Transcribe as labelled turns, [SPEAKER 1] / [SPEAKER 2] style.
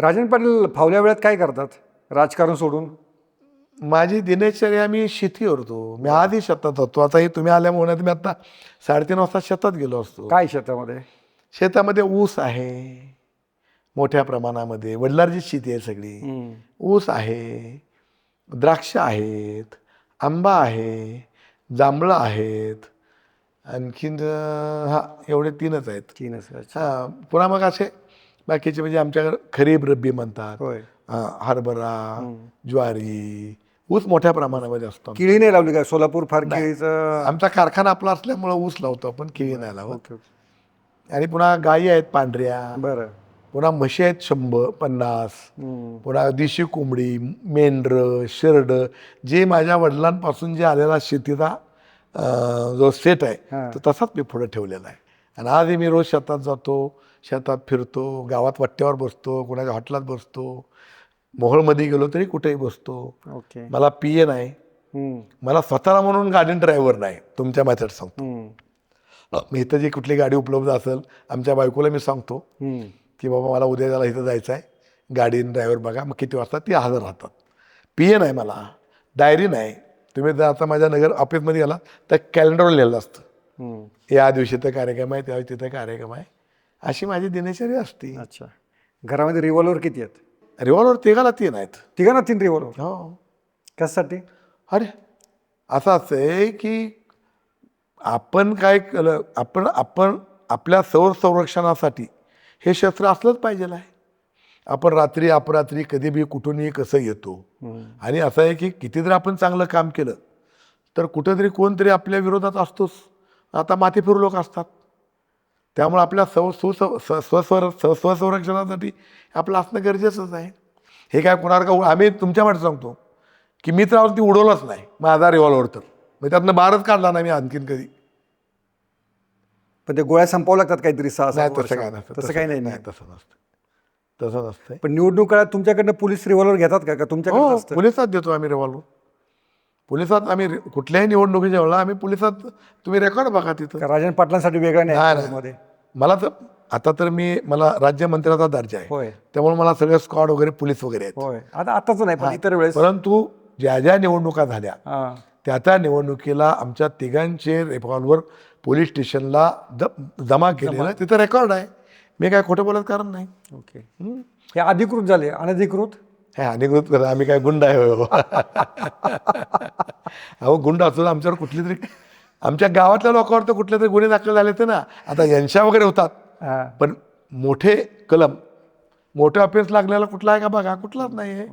[SPEAKER 1] राजन पाटील फावल्या वेळात काय करतात? राजकारण सोडून?
[SPEAKER 2] माझी दिनचर्या मी शेती करतो. मी आधी शेतात होतो. आता हे तुम्ही आल्यामुळे मी आता साडेतीन वाजता शेतात गेलो असतो.
[SPEAKER 1] काय शेतामध्ये?
[SPEAKER 2] शेतामध्ये ऊस आहे. मोठ्या प्रमाणामध्ये. वडिलांची शेती आहे सगळी. ऊस आहे. द्राक्ष आहेत. आंबा आहे. जांभळं आहेत. आणखीन हा एवढे तीनच आहेत.
[SPEAKER 1] तीनच.
[SPEAKER 2] हा पुन्हा मग असे बाकीचे म्हणजे आमच्याकडे खरीप रब्बी म्हणतात.
[SPEAKER 1] होय.
[SPEAKER 2] हरभरा ज्वारी ऊस मोठ्या प्रमाणामध्ये असतो
[SPEAKER 1] केळी नाही लावली का सोलापूर फार केळीचं
[SPEAKER 2] आमचा कारखाना आपला असल्यामुळं ऊस लावतो आपण केळी नाही लावत. आणि पुन्हा गायी आहेत पांढऱ्या.
[SPEAKER 1] बरं.
[SPEAKER 2] पुन्हा म्हशी आहेत शंभर पन्नास. पुन्हा देशी कोंबडी मेंढरं शेरड. जे माझ्या वडिलांपासून जे आलेला शेतीचा जो सेट आहे. तो तसाच मी पुढे ठेवलेला आहे. आणि आजही मी रोज शेतात जातो शेतात फिरतो गावात वट्ट्यावर बसतो कोणाच्या हॉटेलात बसतो मोहोळमध्ये गेलो तरी कुठेही बसतो
[SPEAKER 1] ओके
[SPEAKER 2] मला पी ए नाही. मला स्वतःला म्हणून गाडी ड्रायव्हर नाही तुमच्या माझ्यात सांगतो. मी इथं जी कुठली गाडी उपलब्ध असेल आमच्या बायकोला मी सांगतो. की बाबा मला उद्या त्याला इथं जायचं आहे गाडी ड्रायव्हर बघा मग किती वाजता ती हजर राहतात पी ए नाही मला डायरी नाही तुम्ही जर आता माझ्या नगर ऑफिसमध्ये गेला तर कॅलेंडरवर लिहिलं असतं. या दिवशी तिथं कार्यक्रम आहे त्या दिवशी तिथं कार्यक्रम आहे. अशी माझी दिनचर्या असते.
[SPEAKER 1] अच्छा. घरामध्ये रिव्हॉल्वर किती आहेत?
[SPEAKER 2] रिव्हॉल्वर तिघाला तीन आहेत.
[SPEAKER 1] तिघांना तीन रिव्हॉल्वर
[SPEAKER 2] हो.
[SPEAKER 1] कशासाठी?
[SPEAKER 2] अरे असं असं आहे की आपण काय केलं आपण आपण आपल्या सौर संरक्षणासाठी हे शस्त्र असलंच पाहिजे आहे. आपण रात्री अपरात्री कधी बी कुठूनही कसं येतो. आणि असं आहे की किती जर आपण चांगलं काम केलं तर कुठंतरी कोणतरी आपल्या विरोधात असतोच. आता माथे फिरू लोक असतात. त्यामुळे आपल्या सौ सुस स- स्वस्वर स- स्वसंरक्षणासाठी आपलं असणं गरजेचंच आहे. हे काय कुणाला का आम्ही तुमच्यामध्ये सांगतो की मी तर ती उडवलंच नाही माझा रिव्हॉल्वर तर. मग त्यातनं बारच काढला नाही मी आणखीन कधी.
[SPEAKER 1] पण ते गोळ्या संपावं लागतात काहीतरी सहा
[SPEAKER 2] नाही तसं काय. नसतं
[SPEAKER 1] तसं काही नाही.
[SPEAKER 2] नाही. तसं नसतं. तसं नसतं
[SPEAKER 1] पण निवडणूक काळात तुमच्याकडनं पोलीस रिव्हॉल्वर घेतात का? का तुमच्याकडे
[SPEAKER 2] हो पोलिसात देतो आम्ही रिव्हॉल्वर पोलिसात आम्ही रे- कुठल्याही निवडणुकीच्या वेळेला आम्ही पोलिसात तुम्ही रेकॉर्ड बघा तिथं.
[SPEAKER 1] राजन पाटलांसाठी वेगळं
[SPEAKER 2] नाही,
[SPEAKER 1] नाही
[SPEAKER 2] नाही.
[SPEAKER 1] मध्ये
[SPEAKER 2] मला तर आता तर मी मला राज्यमंत्र्याचा दर्जा आहे.
[SPEAKER 1] होय.
[SPEAKER 2] त्यामुळे मला सगळे स्क्वॉड वगैरे पोलीस वगैरे आहेत.
[SPEAKER 1] होय. आता आताच नाही पण इतर वेळेस
[SPEAKER 2] परंतु ज्या ज्या निवडणुका झाल्या
[SPEAKER 1] हा.
[SPEAKER 2] त्या त्या निवडणुकीला आमच्या तिघांचे रिव्हॉल्वर पोलीस स्टेशनला ज- जमा केलेलं तिथं रेकॉर्ड आहे. मी काय खोटं बोलत कारण नाही.
[SPEAKER 1] ओके. हे अधिकृत झाले अनधिकृत?
[SPEAKER 2] हे अधिकृत करा आम्ही काय गुंड आहे हो. अहो गुंड असून आमच्यावर कुठली तरी आमच्या गावातल्या लोकांवर तर कुठले तरी गुन्हे दाखल झाले ते ना आता यांच्या वगैरे होतात. पण मोठे कलम मोठे ऑफेन्स लागलेला कुठला आहे का बघा कुठलाच नाही आहे